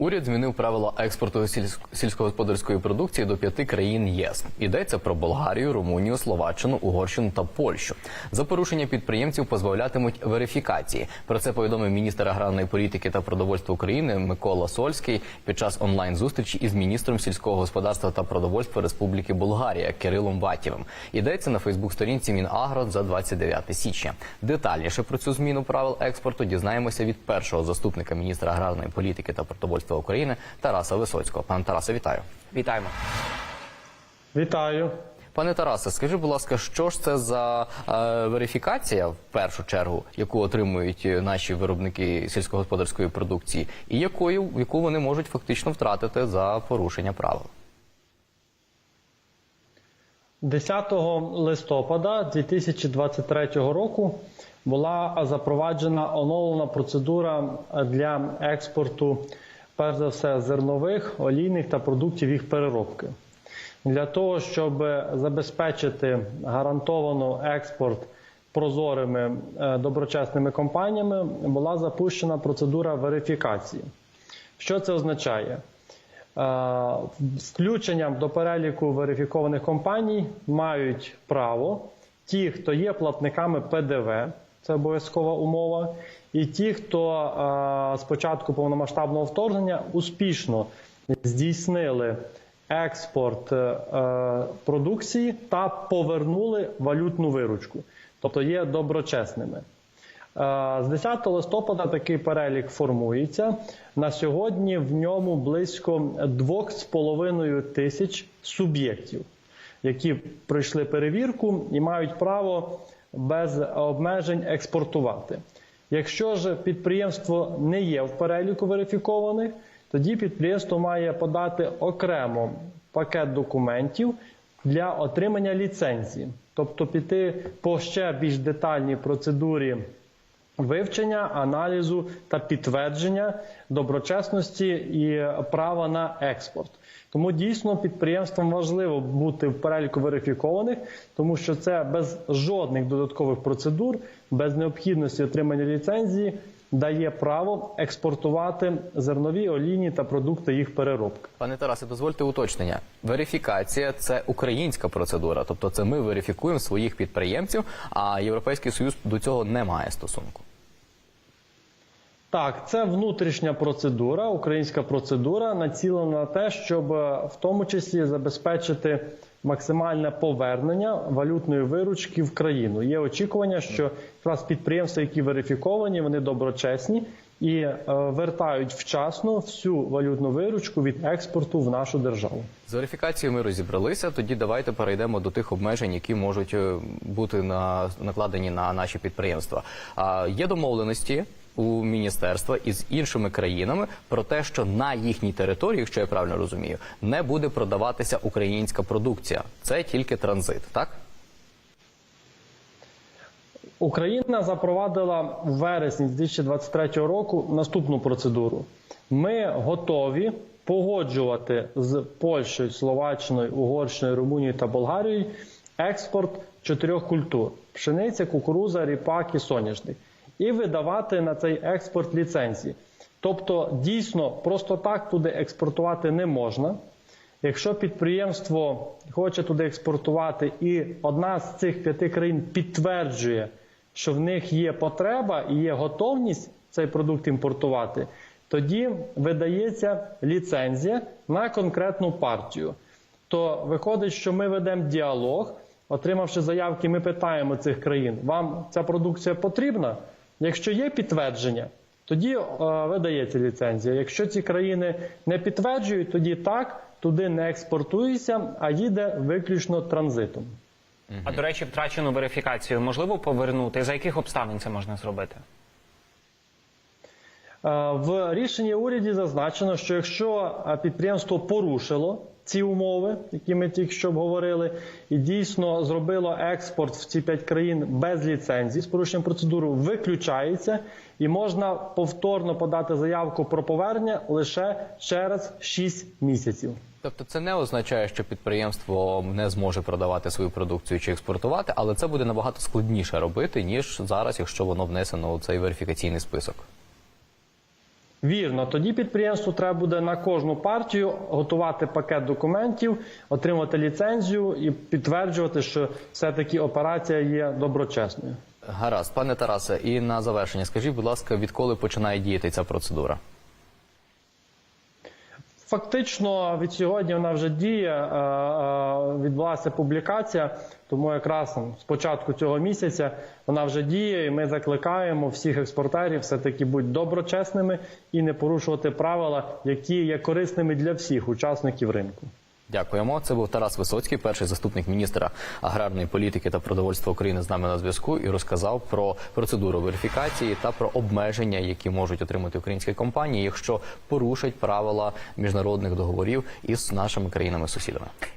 Уряд змінив правила експорту сільсь- сільськогосподарської продукції до п'яти країн ЄС. Йдеться про Болгарію, Румунію, Словаччину, Угорщину та Польщу. За порушення підприємців позбавлятимуть верифікації. Про це повідомив міністр аграрної політики та продовольства України Микола Сольський під час онлайн зустрічі із міністром сільського господарства та продовольства Республіки Болгарія Кирилом Ватєвим. Йдеться на Фейсбук-сторінці Мінагро за 29 січня. Детальніше про цю зміну правил експорту дізнаємося від першого заступника міністра аграрної політики та продовольства України Тараса Висоцького. Пане Тарасе, вітаю. Вітаємо. Вітаю. Пане Тарасе, скажи, будь ласка, що ж це за е, верифікація в першу чергу, яку отримують е, наші виробники сільськогосподарської продукції, і якою яку вони можуть фактично втратити за порушення правил? 10 листопада 2023 року була запроваджена оновлена процедура для експорту, перш за все, зернових, олійних та продуктів їх переробки. Для того, щоб забезпечити гарантовано експорт прозорими е, доброчесними компаніями, була запущена процедура верифікації. Що це означає? Е, Включенням до переліку верифікованих компаній мають право ті, хто є платниками ПДВ, це обов'язкова умова, і ті, хто е, з початку повномасштабного вторгнення успішно здійснили експорт е, продукції та повернули валютну виручку, тобто є доброчесними. Е, З 10 листопада такий перелік формується. На сьогодні в ньому близько 2,5 тисяч суб'єктів, які пройшли перевірку і мають право без обмежень експортувати. Якщо ж підприємство не є в переліку верифікованих, тоді підприємство має подати окремо пакет документів для отримання ліцензії, тобто піти по ще більш детальній процедурі вивчення, аналізу та підтвердження доброчесності і права на експорт. Тому дійсно підприємствам важливо бути в переліку верифікованих, тому що це без жодних додаткових процедур, без необхідності отримання ліцензії дає право експортувати зернові, олійні та продукти їх переробки. Пане Тарасе, дозвольте уточнення. Верифікація це українська процедура, тобто це ми верифікуємо своїх підприємців, а Європейський Союз до цього не має стосунку. Так, це внутрішня процедура, українська процедура, націлена на те, щоб е, в тому числі забезпечити максимальне повернення валютної виручки в країну. Є очікування, що якраз підприємства, які верифіковані, вони доброчесні і е, вертають вчасно всю валютну виручку від експорту в нашу державу. З верифікацією ми розібралися. Тоді давайте перейдемо до тих обмежень, які можуть е, бути на накладені на наші підприємства. А є домовленості у міністерства із іншими країнами про те, що на їхній території, якщо я правильно розумію, не буде продаватися українська продукція. Це тільки транзит, так? Україна запровадила в вересні 2023 року наступну процедуру. Ми готові погоджувати з Польщею, Словаччиною, Угорщиною, Румунією та Болгарією експорт чотирьох культур: пшениця, кукуруза, ріпак і соняшник, і видавати на цей експорт ліцензії. Тобто, дійсно, просто так туди експортувати не можна. Якщо підприємство хоче туди експортувати, і одна з цих п'яти країн підтверджує, що в них є потреба і є готовність цей продукт імпортувати, тоді видається ліцензія на конкретну партію. То виходить, що ми ведемо діалог, отримавши заявки, ми питаємо цих країн: вам ця продукція потрібна? Якщо є підтвердження, тоді е, видається ліцензія. Якщо ці країни не підтверджують, тоді так, туди не експортується, а їде виключно транзитом. А до речі, втрачену верифікацію можливо повернути? За яких обставин це можна зробити? Е, В рішенні уряді зазначено, що якщо е, підприємство порушило ці умови, які ми тільки що обговорили, і дійсно зробило експорт в ці п'ять країн без ліцензії з порушенням процедури, виключається і можна повторно подати заявку про повернення лише через 6 місяців. Тобто це не означає, що підприємство не зможе продавати свою продукцію чи експортувати, але це буде набагато складніше робити ніж зараз, якщо воно внесено у цей верифікаційний список. Вірно, тоді підприємству треба буде на кожну партію готувати пакет документів, отримати ліцензію і підтверджувати, що все-таки операція є доброчесною. Гаразд, пане Тарасе, і на завершення, скажіть, будь ласка, відколи починає діяти ця процедура? Фактично від сьогодні вона вже діє. е, е, Відбулася публікація, тому якраз з початку цього місяця вона вже діє, і ми закликаємо всіх експортерів все-таки бути доброчесними і не порушувати правила, які є корисними для всіх учасників ринку. Дякуємо. Це був Тарас Висоцький, перший заступник міністра аграрної політики та продовольства України з нами на зв'язку і розказав про процедуру верифікації та про обмеження, які можуть отримати українські компанії, якщо порушать правила міжнародних договорів із нашими країнами-сусідами.